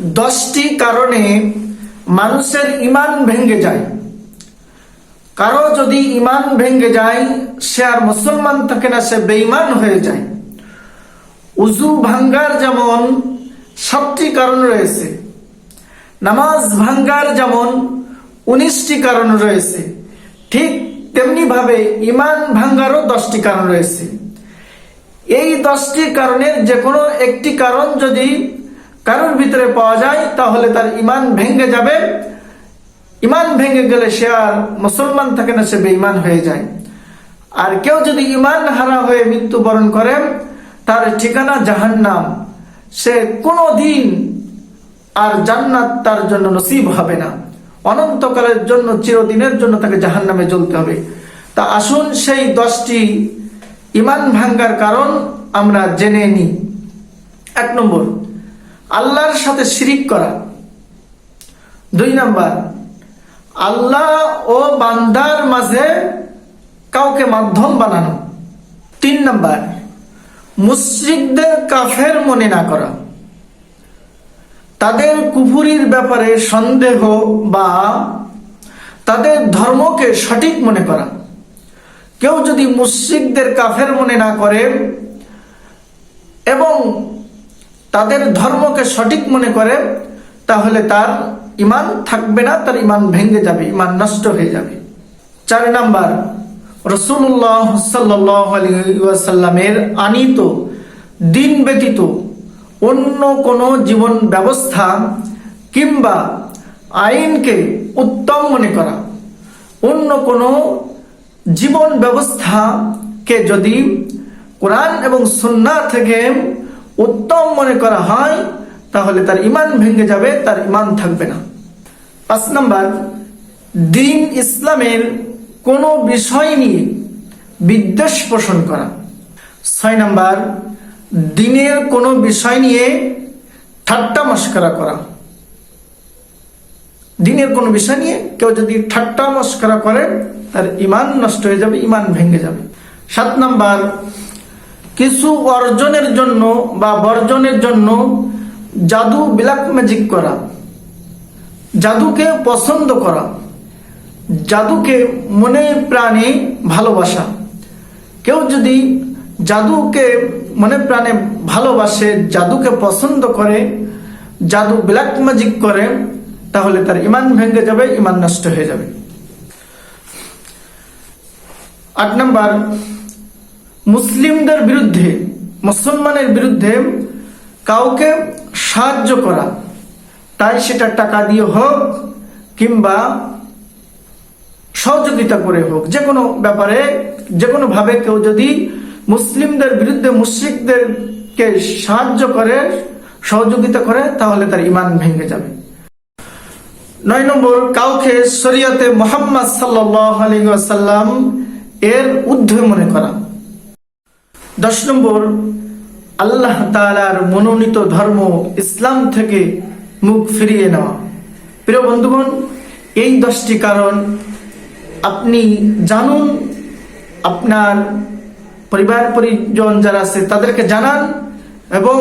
দশটি কারণে মানুষের ইমান ভেঙে যায়। কারও যদি ইমান ভেঙে যায়, সে আর মুসলমান থাকে না, সে বেঈমান হয়ে যায়। উজু ভাঙ্গার যেমন সাতটি কারণ রয়েছে। নামাজ ভাঙ্গার যেমন উনিশটি কারণ রয়েছে। ঠিক তেমনি ভাবে ইমান ভাঙ্গারও দশটি কারণ রয়েছে। এই দশটি কারণের যে কোনো একটি কারণ যদি কারোর ভিতরে পাওয়া যায়, তাহলে তার ইমান ভেঙে যাবে। ইমান ভেঙে গেলে সে আর মুসলমান থাকে না, সে বেঈমান হয়ে যায়। আর কেউ যদি ইমান হারা হয়ে মৃত্যুবরণ করে, তার ঠিকানা জাহান্নাম। সে কোনো দিন আর জান্নাত তার জন্য নসিব হবে না। অনন্তকালের জন্য, চিরদিনের জন্য তাকে জাহান্নামে জ্বলতে হবে। তা আসুন সেই দশটি ইমান ভাঙ্গার কারণ আমরা জেনে নিই। এক নম্বর আল্লাহর সাথে শিরিক করা। দুই নাম্বার, আল্লাহ ও বান্দার মাঝে কাউকে মাধ্যম বানানো। তিন নাম্বার, মুশ্রিকদের কাফের মনে না করা। তাদের কুফুরির ব্যাপারে সন্দেহ বা তাদের ধর্মকে সঠিক মনে করা। কেউ যদি মুশ্রিকদের কাফের মনে না করে এবং তাদের ধর্মকে সঠিক মনে করে, তাহলে তার ইমান থাকবে না, তার ইমান ভেঙে যাবে, ইমান নষ্ট হয়ে যাবে। চার নাম্বার রসুল্লাহ সাল্লামের আনিত, দিন ব্যতীত অন্য কোনো জীবন ব্যবস্থা কিংবা আইনকে উত্তম মনে করা, অন্য কোনো জীবন ব্যবস্থাকে যদি কোরআন এবং সন্না থেকে উত্তম মনে করা হয়, তাহলে তার ইমান ভেঙে যাবে, তার ইমান থাকবে না। পাঁচ নাম্বার, দিন ইসলামের কোনো বিষয় নিয়ে বিদ্বেষ পোষণ করা। ছয় নাম্বার, দিনের কোনো বিষয় নিয়ে ঠাট্টা মস্করা করা। দিনের কোনো বিষয় নিয়ে কেউ যদি ঠাট্টা মস্করা করে, তার ইমান নষ্ট হয়ে যাবে ইমান ভেঙে যাবে। সাত নাম্বার কিছু অর্জনের জন্য বা বর্জনের জন্য জাদু ব্ল্যাক ম্যাজিক করা, জাদুকে পছন্দ করা, জাদুকে মনে প্রাণে ভালোবাসা। কেউ যদি জাদুকে মনে প্রাণে ভালোবাসে, জাদুকে পছন্দ করে, জাদু ব্ল্যাক ম্যাজিক করে, তাহলে তার ইমান ভেঙে যাবে, ইমান নষ্ট হয়ে যাবে। আট নাম্বার মুসলিমদের বিরুদ্ধে, মুসলমানের বিরুদ্ধে কাউকে সাহায্য করা। তাই সেটা টাকা দিয়ে হোক কিংবা সহযোগিতা করে হোক, যে কোনো ব্যাপারে, যে কোনো ভাবে কেউ যদি মুসলিমদের বিরুদ্ধে মুশ্রিকদেরকে সাহায্য করে, সহযোগিতা করে, তাহলে তার ইমান ভেঙে যাবে। নয় নম্বর, কাউকে শরিয়াতে মোহাম্মদ সাল্লাম এর ঊর্ধ্বে মনে করা। দশ নম্বর, আল্লাহ তালার মনোনীত ধর্ম ইসলাম থেকে মুখ ফিরিয়ে নেওয়া। প্রিয় বন্ধুগণ, এই দশটি কারণ আপনি জানুন, আপনার পরিবার, পরিজন যারা আছে তাদেরকে জানান এবং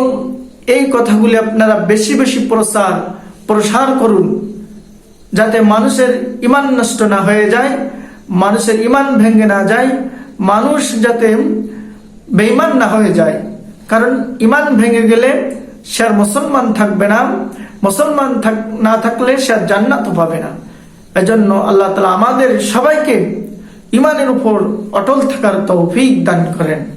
এই কথাগুলি আপনারা বেশি বেশি প্রসার প্রসার করুন যাতে মানুষের ইমান নষ্ট না হয়ে যায়, মানুষের ইমান ভেঙে না যায়, মানুষ যাতে বেইমান না হয়ে যায়। কারণ ইমান ভেঙে গেলে সে আর মুসলমান থাকবে না। মুসলমান না থাকলে সে আর জান্নাত পাবে না। এজন্য আল্লাহ তালা আমাদের সবাইকে ইমানের উপর অটল থাকার তৌফিক দান করেন।